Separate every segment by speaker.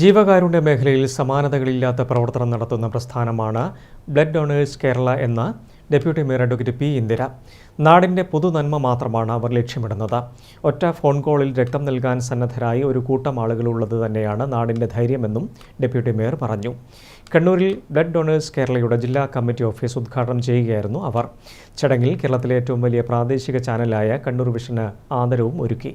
Speaker 1: ജീവകാരുണ്യ മേഖലയിൽ സമാനതകളില്ലാത്ത പ്രവർത്തനം നടത്തുന്ന പ്രസ്ഥാനമാണ് ബ്ലഡ് ഡോണേഴ്സ് കേരള എന്ന deputy mayor advocate P Indira. നാടിന്റെ പൊതുനന്മ മാത്രമാണ് അവർ ലക്ഷ്യമിടുന്നത്. ഒറ്റ ഫോൺ കോളിൽ രക്തം നൽകാൻ സന്നദ്ധരായി ഒരു കൂട്ടം ആളുകളുള്ളത് തന്നെയാണ് നാടിന്റെ ധൈര്യമെന്നും ഡെപ്യൂട്ടി മേയർ പറഞ്ഞു. കണ്ണൂരിൽ ബ്ലഡ് ഡോണേഴ്സ് കേരളയുടെ ജില്ലാ കമ്മിറ്റി ഓഫീസ് ഉദ്ഘാടനം ചെയ്യുകയായിരുന്നു അവർ. ചടങ്ങിൽ കേരളത്തിലെ ഏറ്റവും വലിയ പ്രാദേശിക ചാനലായ കണ്ണൂർ വിഷന് ആദരവും ഒരുക്കി.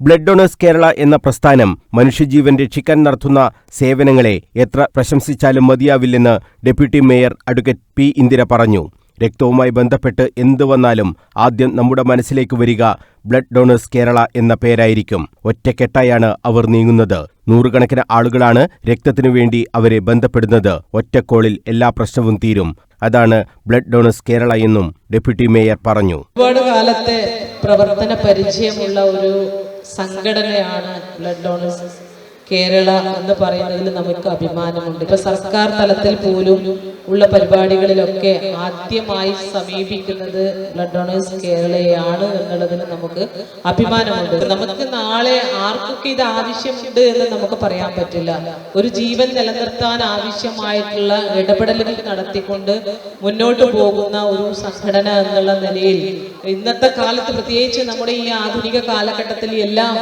Speaker 2: ബ്ലഡ് ഡൊണേഴ്സ് കേരള എന്ന പ്രസ്ഥാനം മനുഷ്യജീവൻ രക്ഷിക്കാൻ നടത്തുന്ന സേവനങ്ങളെ എത്ര പ്രശംസിച്ചാലും മതിയാവില്ലെന്ന് deputy mayor advocate P Indira പറഞ്ഞു. രക്തവുമായി ബന്ധപ്പെട്ട് എന്തു വന്നാലും ആദ്യം നമ്മുടെ മനസ്സിലേക്ക് വരിക ബ്ലഡ് ഡൊണേഴ്സ് കേരള എന്ന പേരായിരിക്കും. ഒറ്റക്കെട്ടായാണ് അവർ നീങ്ങുന്നത്. നൂറുകണക്കിന് ആളുകളാണ് രക്തത്തിനു വേണ്ടി അവരെ ബന്ധപ്പെടുന്നത്. ഒറ്റക്കോളിൽ എല്ലാ പ്രശ്നവും തീരും. അതാണ് ബ്ലഡ് ഡൊണേഴ്സ് കേരള എന്നും ഡെപ്യൂട്ടി മേയർ പറഞ്ഞു.
Speaker 3: ഒരുപാട് കാലത്തെ പ്രവർത്തന പരിചയമുള്ള ഒരു സംഘടനയാണ് ബ്ലഡ് ഡോണേഴ്സ്. കേരള എന്ന് പറയുന്നതിൽ നമുക്ക് അഭിമാനമുണ്ട്. ഇപ്പൊ സർക്കാർ തലത്തിൽ പോലും ഉള്ള പരിപാടികളിലൊക്കെ ആദ്യമായി സമീപിക്കുന്നത് ബ്ലഡ് ഡോണേഴ്സ് കേരളയാണ് എന്നുള്ളതിന് നമുക്ക് അഭിമാനമുണ്ട്. നമുക്ക് നാളെ ആർക്കൊക്കെ ഇത് ആവശ്യമുണ്ട് എന്ന് നമുക്ക് പറയാൻ പറ്റില്ല. ഒരു ജീവൻ നിലനിർത്താൻ ആവശ്യമായിട്ടുള്ള ഇടപെടലുകൾ നടത്തിക്കൊണ്ട് മുന്നോട്ട് പോകുന്ന ഒരു സംഘടന എന്നുള്ള നിലയിൽ ഇന്നത്തെ കാലത്ത് പ്രത്യേകിച്ച് നമ്മുടെ ഈ ആധുനിക കാലഘട്ടത്തിൽ എല്ലാം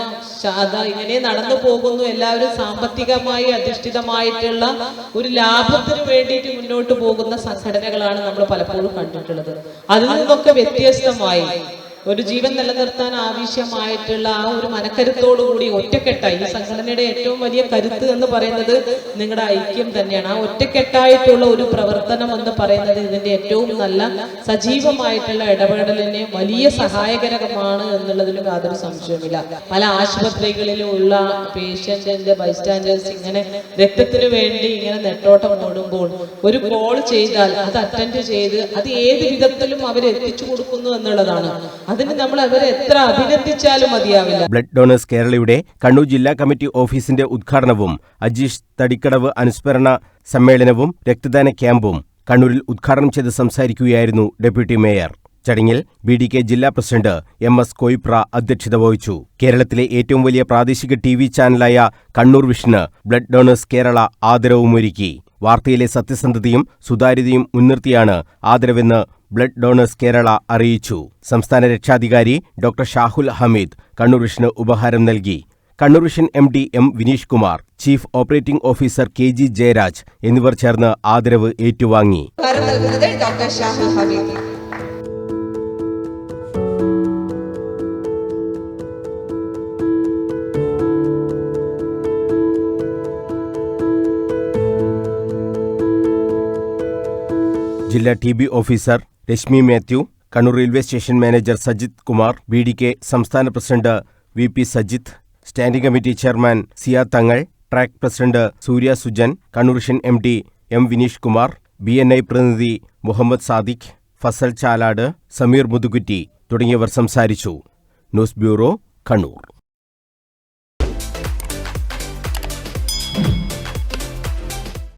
Speaker 3: ഇങ്ങനെ നടന്നു പോകുന്നു. എല്ലാവരും സാമ്പത്തികമായി അധിഷ്ഠിതമായിട്ടുള്ള ഒരു ലാഭത്തിന് വേണ്ടിയിട്ട് മുന്നോട്ട് പോകുന്ന സംഘടനകളാണ് നമ്മൾ പലപ്പോഴും കണ്ടിട്ടുള്ളത്. അതിൽ നിന്നൊക്കെ വ്യത്യസ്തമായി ഒരു ജീവൻ നിലനിർത്താൻ ആവശ്യമായിട്ടുള്ള ആ ഒരു മനക്കരുത്തോടുകൂടി ഒറ്റക്കെട്ടായി ഈ സംഘടനയുടെ ഏറ്റവും വലിയ കരുത്ത് എന്ന് പറയുന്നത് നിങ്ങളുടെ ഐക്യം തന്നെയാണ്. ആ ഒറ്റക്കെട്ടായിട്ടുള്ള ഒരു പ്രവർത്തനം എന്ന് പറയുന്നത് ഇതിന്റെ ഏറ്റവും നല്ല സജീവമായിട്ടുള്ള ഇടപെടലിന് വലിയ സഹായകരമാണ് എന്നുള്ളതിൽ യാതൊരു സംശയമില്ല പല ആശുപത്രികളിലും ഉള്ള പേഷ്യന്റിന്റെ ബൈസ്റ്റാൻഡേഴ്സ് ഇങ്ങനെ രക്തത്തിന് വേണ്ടി ഇങ്ങനെ നെട്ടോട്ടം ഓടുമ്പോൾ ഒരു കോൾ ചെയ്താൽ അത് അറ്റൻഡ് ചെയ്ത് അത് ഏത് വിധത്തിലും അവർ എത്തിച്ചു കൊടുക്കുന്നു എന്നുള്ളതാണ്. അതിന് നമ്മൾ അവരെ എത്ര അഭിനന്ദിച്ചാലും മതിയാവില്ല.
Speaker 2: ബ്ലഡ് ഡോണേഴ്സ് കേരളയുടെ കണ്ണൂർ ജില്ലാ കമ്മിറ്റി ഓഫീസിന്റെ ഉദ്ഘാടനവും അജീഷ് തടിക്കടവ് അനുസ്മരണ സമ്മേളനവും രക്തദാന ക്യാമ്പും കണ്ണൂരിൽ ഉദ്ഘാടനം ചെയ്ത് സംസാരിക്കുകയായിരുന്നു ഡെപ്യൂട്ടി മേയർ. ചടങ്ങിൽ ബി ഡി കെ ജില്ലാ പ്രസിഡന്റ് എം എസ് കൊയ്പ്ര അധ്യക്ഷത വഹിച്ചു. കേരളത്തിലെ ഏറ്റവും വലിയ പ്രാദേശിക ടി വി ചാനലായ കണ്ണൂർ വിഷന് ബ്ലഡ് ഡോണേഴ്സ് കേരള ആദരവുമൊരുക്കി. വാർത്തയിലെ സത്യസന്ധതയും സുതാര്യതയും മുൻനിർത്തിയാണ് ആദരവെന്ന് ബ്ലഡ് ഡോണേഴ്സ് കേരള അറിയിച്ചു. സംസ്ഥാന രക്ഷാധികാരി ഡോക്ടർ ഷാഹുൽ ഹമീദ് കണ്ണൂർ വിഷന് ഉപഹാരം നൽകി. Kannur vision M D M Vineesh Kumar chief operating officer K G Jayaraj എന്നിവർ ചേർന്ന് ആദരവ് ഏറ്റുവാങ്ങി. ജില്ലാ T B officer Reshmi Mathew Kannur railway station manager Sajith Kumar B D K സംസ്ഥാന president V P Sajith standing committee chairman Siya Thangal track president Surya Sujan കണ്ണൂർഷൻ M D M Vineesh Kumar B N I പ്രതിനിധി മുഹമ്മദ് സാദിഖ് ഫസൽ ചാലാട് സമീർ മുതുകുറ്റി തുടങ്ങിയവർ സംസാരിച്ചു. News bureau Kannur.